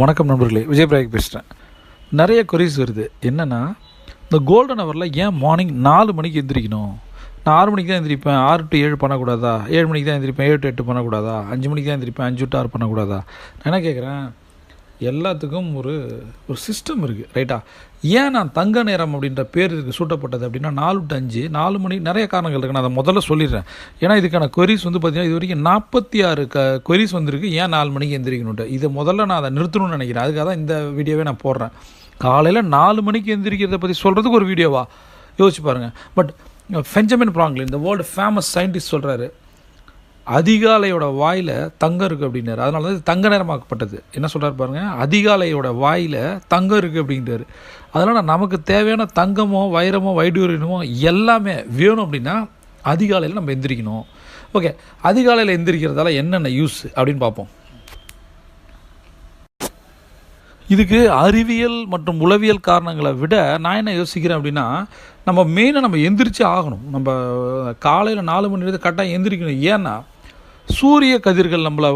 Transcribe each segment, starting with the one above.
வணக்கம் நண்பர்களே விஜய் பிரயாக் பேசுகிறேன் நிறைய கொரிஸ் வருது. என்னென்னா இந்த கோல்டன் ஹவரில் ஏன் மார்னிங் நாலு மணிக்கு எந்திரிக்கணும்? நான் ஆறு மணிக்கு தான் எந்திரிப்பேன். ஆறு டு ஏழு பண்ணக்கூடாதா? ஏழு மணிக்கு தான் எந்திரிப்பேன். ஏழு டு எட்டு பண்ணக்கூடாதா? அஞ்சு மணிக்கு தான் எந்திரிப்பேன். அஞ்சு டு ஆறு பண்ணக்கூடாதா? நான் என்ன கேட்குறேன் எல்லாத்துக்கும் ஒரு ஒரு சிஸ்டம் இருக்குது ரைட்டா ஏன் நான் தங்க நேரம் அப்படின்ற பேர் இதுக்கு சூட்டப்பட்டது அப்படின்னா நாலு டு அஞ்சு நாலு மணி நிறைய காரணங்கள் இருக்குது நான் அதை முதல்ல சொல்லிடுறேன். ஏன்னா இதுக்கான கொரிஸ் வந்து பார்த்தீங்கன்னா இது வரைக்கும் நாற்பத்தி ஆறு க கொரிஸ் வந்திருக்கு. ஏன் நாலு மணிக்கு எந்திரிக்கணுன்ட்டு இதை முதல்ல நான் அதை நிறுத்தணும்னு நினைக்கிறேன். அதுக்காக தான் இந்த வீடியோவே நான் போடுறேன். காலையில் நாலு மணிக்கு எந்திரிக்கிறத பற்றி சொல்கிறதுக்கு ஒரு வீடியோவா? யோசிச்சு பாருங்கள் பட் ஃபெஞ்சமின் ப்ராங்க்லின் இந்த வேர்ல்டு ஃபேமஸ் சயின்டிஸ்ட் சொல்கிறாரு அதிகாலையோட வாயில் தங்கம் இருக்குது அப்படின்னாரு. அதனால தான் தங்க நேரமாக்கப்பட்டது. என்ன சொல்கிறார் பாருங்கள் அதிகாலையோட வாயில் தங்கம் இருக்குது அப்படின்றாரு. அதனால் நமக்கு தேவையான தங்கமோ வைரமோ வைடூரியமோ எல்லாமே வேணும் அப்படின்னா அதிகாலையில் நம்ம எந்திரிக்கணும். ஓகே. அதிகாலையில் எந்திரிக்கிறதால என்னென்ன யூஸ் அப்படின்னு பார்ப்போம். இதுக்கு அறிவியல் மற்றும் உளவியல் காரணங்களை விட நான் என்ன யோசிக்கிறேன் அப்படின்னா நம்ம மெயினாக நம்ம எந்திரிச்சு ஆகணும். நம்ம காலையில் நாலு மணி நேரத்துக்கு கரெக்டாக எந்திரிக்கணும். ஏன்னா சூரிய கதிர்கள் நம்மளை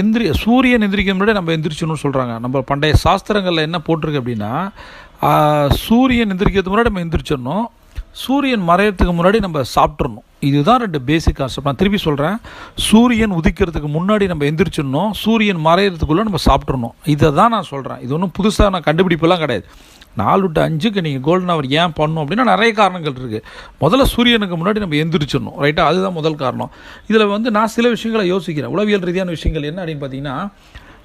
எந்திரி சூரியன் எந்திரிக்க முன்னாடி நம்ம எந்திரிச்சணும்னு சொல்கிறாங்க நம்ம பண்டைய சாஸ்திரங்களில் என்ன போட்டிருக்கு அப்படின்னா சூரியன் எந்திரிக்கிறதுக்கு முன்னாடி நம்ம எந்திரிச்சிடணும். சூரியன் மறையறதுக்கு முன்னாடி நம்ம சாப்பிட்றணும் இதுதான் ரெண்டு பேசிக் கான்செப்ட் நான் திருப்பி சொல்கிறேன் சூரியன் உதிக்கிறதுக்கு முன்னாடி நம்ம எந்திரிச்சிடணும். சூரியன் மறையறதுக்குள்ளே நம்ம சாப்பிட்றணும் இதை தான் நான் சொல்கிறேன் இது ஒன்றும் புதுசாக நான் கண்டுபிடிப்பெல்லாம் கிடையாது. நாலு டு அஞ்சுக்கு நீங்கள் கோல்டன் அவர் ஏன் பண்ணணும் அப்படின்னா நிறைய காரணங்கள் இருக்குது முதல்ல சூரியனுக்கு முன்னாடி நம்ம எந்திரிச்சிடணும் ரைட்டா அதுதான் முதல் காரணம். இதில் வந்து நான் சில விஷயங்களை யோசிக்கிறேன். உளவியல் ரீதியான விஷயங்கள் என்ன அப்படின்னு பார்த்தீங்கன்னா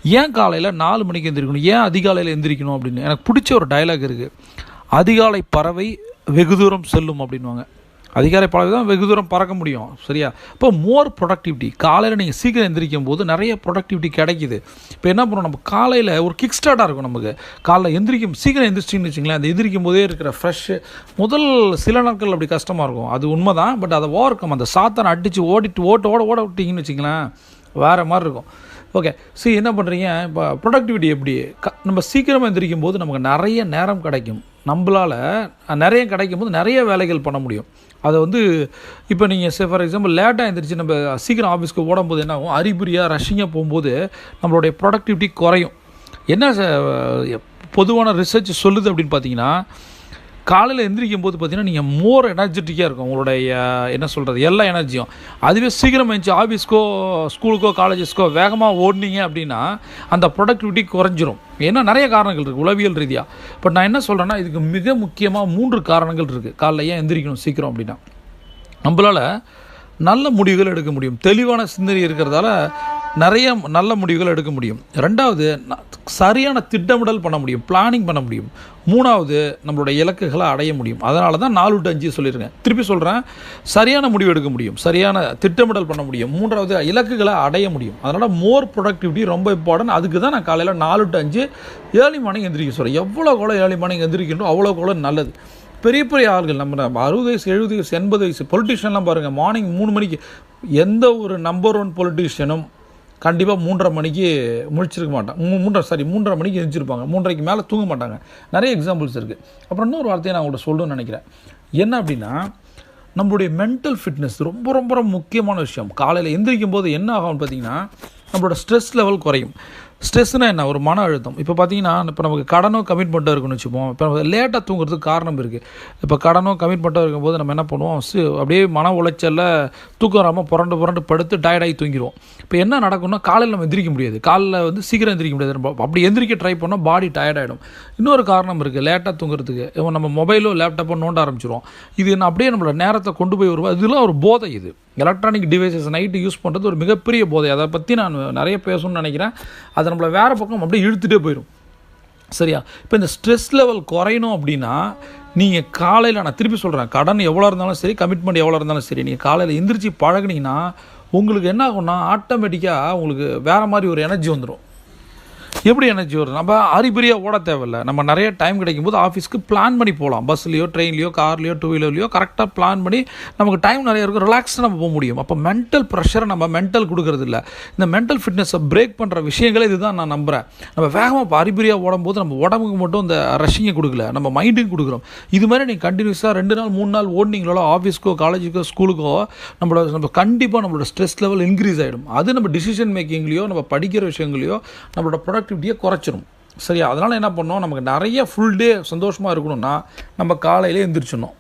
ஏன் காலையில் நாலு மணிக்கு எந்திரிக்கணும் ஏன் அதிகாலையில் எந்திரிக்கணும் அப்படின்னு எனக்கு பிடிச்ச ஒரு டயலாக் இருக்குது அதிகாலை பறவை வெகு தூரம் செல்லும் அப்படின்வாங்க அதிகாலை பறவை தான் வெகு தூரம் பறக்க முடியும். சரியா? இப்போ மோர் ப்ரொடக்டிவிட்டி காலையில் நீங்கள் சீக்கிரம் எந்திரிக்கும் போது நிறைய ப்ரொடக்டிவிட்டி கிடைக்குது. இப்போ என்ன பண்ணுறோம் நம்ம காலையில் ஒரு கிக் ஸ்டார்ட்டாக இருக்கும் நமக்கு. காலைல எந்திரிக்கும் சீக்கிரம் எந்திரிச்சிங்கன்னு வச்சுங்களேன் அந்த எந்திரிக்கும் போதே இருக்கிற ஃப்ரெஷ்ஷு முதல் சில நாட்கள் அப்படி கஷ்டமாக இருக்கும். அது உண்மை தான் பட் அதை ஓவர் கம் அந்த சாத்தனை அடித்து ஓடிட்டு ஓட்ட ஓட ஓட விட்டிங்கன்னு வச்சுங்களேன் வேறு மாதிரி இருக்கும். ஓகே சரி என்ன பண்ணுறீங்க இப்போ ப்ரொடக்டிவிட்டி எப்படி? க நம்ம சீக்கிரமாக எந்திரிக்கும் போது நமக்கு நிறைய நேரம் கிடைக்கும். நம்மளால் நிறைய கிடைக்கும் போது நிறைய வேலைகள் பண்ண முடியும். அதை வந்து இப்போ நீங்கள் சே ஃபார் எக்ஸாம்பிள் லேட்டாக எந்திரிச்சு நம்ம சீக்கிரம் ஆஃபீஸ்க்கு ஓடும்போது என்ன ஆகும்? அறிகுறியாக ரஷ்ஷிங்காக போகும்போது நம்மளுடைய ப்ரொடக்டிவிட்டி குறையும். என்ன ச- பொதுவான ரிசர்ச் சொல்லுது அப்படின்னு பார்த்தீங்கன்னா காலையில் எந்திரிக்கும் போது பார்த்தீங்கன்னா நீங்கள் மோர் எனர்ஜெட்டிக்காக இருக்கும். உங்களுடைய என்ன சொல்கிறது எல்லா எனர்ஜியும் அதுவே சீக்கிரம் எழுந்துச்சு ஆஃபீஸ்க்கோ ஸ்கூலுக்கோ காலேஜஸ்க்கோ வேகமாக ஓடினீங்க அப்படின்னா அந்த ப்ரொடக்டிவிட்டி குறைஞ்சிரும். ஏன்னா நிறைய காரணங்கள் இருக்குது உளவியல் ரீதியாக பட் நான் என்ன சொல்கிறேன்னா இதுக்கு மிக முக்கியமாக மூன்று காரணங்கள் இருக்குது காலைல ஏன் எந்திரிக்கணும் சீக்கிரம் அப்படின்னா. நம்மளால் நல்ல முடிவுகள் எடுக்க முடியும். தெளிவான சிந்தனை இருக்கிறதால நிறைய நல்ல முடிவுகள் எடுக்க முடியும். ரெண்டாவது சரியான திட்டமிடல் பண்ண முடியும் பிளானிங் பண்ண முடியும். மூணாவது நம்மளுடைய இலக்குகளை அடைய முடியும். அதனால தான் நாலு டு அஞ்சு சொல்லியிருக்கேன். திருப்பி சொல்கிறேன் சரியான முடிவு எடுக்க முடியும் சரியான திட்டமிடல் பண்ண முடியும். மூன்றாவது இலக்குகளை அடைய முடியும். அதனால் மோர் ப்ரொடக்டிவிட்டி ரொம்ப இம்பார்ட்டன்ட் அதுக்கு தான் நான் காலையில் நாலு டு அஞ்சு ஏர்லி மார்னிங் எந்திரிக்க சொல்கிறேன் எவ்வளோ கூட ஏர்லி மார்னிங் எந்திரிக்கணும் அவ்வளோ கூட நல்லது. பெரிய பெரிய ஆள்கள் நம்ம நம்ம அறுபது வயசு எழுபது வயசு எண்பது வயசு பொலிட்டிஷியன்லாம் பாருங்கள் மார்னிங் மூணு மணிக்கு எந்த ஒரு நம்பர் ஒன் பொலிட்டிஷியனும் கண்டிப்பாக மூன்றரை மணிக்கு முழிச்சிருக்க மாட்டாங்க. மூ மூன்றரை சாரி மூன்றரை மணிக்கு எழுந்திருப்பாங்க மூன்றரைக்கு மேலே தூங்க மாட்டாங்க. நிறைய எக்ஸாம்பிள்ஸ் இருக்குது அப்புறம் இன்னொரு வார்த்தையை நான் உங்கள்கிட்ட சொல்லணும்னு நினைக்கிறேன். என்ன அப்படின்னா நம்மளுடைய மென்டல் ஃபிட்னஸ் ரொம்ப ரொம்ப ரொம்ப முக்கியமான விஷயம். காலையில் எந்திரிக்கும் போது என்ன ஆகும்னு பார்த்தீங்கன்னா நம்மளோட ஸ்ட்ரெஸ் லெவல் குறையும். ஸ்ட்ரெஸ்னால் என்ன? ஒரு மன அழுத்தம். இப்போ பார்த்தீங்கன்னா இப்போ நமக்கு கடனோ கமிட்மெண்ட்டோ இருக்குன்னு வச்சுப்போம். இப்போ நம்ம லேட்டாக தூங்குறதுக்கு காரணம் இருக்குது இப்போ கடனோ கமிட்மெண்ட்டோ இருக்கும்போது நம்ம என்ன பண்ணுவோம்? சி அப்படியே மன உளைச்சலில் தூக்கம் வராமல் புரண்டு புரண்டு படுத்து டயர்டாகி தூங்கிடுவோம். இப்போ என்ன நடக்கும்னா காலையில் நம்ம எந்திரிக்க முடியாது. காலையில் வந்து சீக்கிரம் எந்திரிக்க முடியாது. நம்ம அப்படி எந்திரிக்க ட்ரை பண்ணால் பாடி டயர்டாயிடும் இன்னொரு காரணம் இருக்குது லேட்டாக தூங்குறதுக்கு. இப்போ நம்ம மொபைலோ லேப்டாப்போ நோண்ட ஆரம்பிச்சிருவோம். இது என்ன அப்படியே நம்மளோட நேரத்தை கொண்டு போய் வருவோம் இதெல்லாம் ஒரு போதை இது. எலக்ட்ரானிக் டிவைசஸ் நைட்டு யூஸ் பண்ணுறது ஒரு மிகப்பெரிய போதை. அதை பற்றி நான் நிறைய பேசணும்னு நினைக்கிறேன். அதை நம்மளை வேறு பக்கம் அப்படியே இழுத்துட்டே போயிடும் சரியா? இப்போ இந்த ஸ்ட்ரெஸ் லெவல் குறையணும் அப்படின்னா நீங்கள் காலையில் நான் திருப்பி சொல்கிறேன் கடன் எவ்வளோ இருந்தாலும் சரி கமிட்மெண்ட் எவ்வளோ இருந்தாலும் சரி நீங்கள் காலையில் எந்திரிச்சு பழகினீங்கன்னா உங்களுக்கு என்ன ஆகும்னா ஆட்டோமேட்டிக்காக உங்களுக்கு வேறு மாதிரி ஒரு எனர்ஜி வந்துடும் எப்படி எனர்ஜி வரும்? நம்ம அறிபறியாக ஓட தேவையில்ல. நம்ம நிறைய டைம் கிடைக்கும் போது ஆஃபீஸ்க்கு பிளான் பண்ணி போகலாம். பஸ்லேயோ ட்ரெயின்லையோ கார்லையோ டூ வீலர்லையோ கரெக்டாக பிளான் பண்ணி நமக்கு டைம் நிறைய இருக்கும். ரிலாக்ஸாக நம்ம போக முடியும். அப்போ மென்டல் ப்ரெஷரை நம்ம மென்டல் கொடுக்கறது இல்லை. இந்த மென்டல் ஃபிட்னஸை பிரேக் பண்ணுற விஷயங்களே இதுதான் நான் நம்புகிறேன் நம்ம வேகமாக இப்போ அறிபறியாக ஓடும்போது நம்ம உடம்புக்கு மட்டும் இந்த ரஷ்ஷிங்கை கொடுக்கல. நம்ம மைண்டுக்கு கொடுக்குறோம். இது மாதிரி நீங்கள் கண்டினியூஸாக ரெண்டு நாள் மூணு நாள் ஓடினீங்களோ ஆஃபீஸ்க்கோ காலேஜுக்கோ ஸ்கூலுக்கோ நம்மளோட நம்ம கண்டிப்பாக நம்மளோட ஸ்ட்ரெஸ் லெவல் இன்க்ரீஸ் ஆகிடும் அது நம்ம டிசிஷன் மேக்கிங்லேயோ நம்ம படிக்கிற விஷயங்களையோ நம்மளோட ப்ரொடக்டிவிட்டியை குறைச்சிரும். சரியா? அதனால் என்ன பண்ணோம் நமக்கு நிறைய ஃபுல் டே சந்தோஷமாக இருக்கணும்னா நம்ம காலையிலே எந்திரிச்சிடணும்.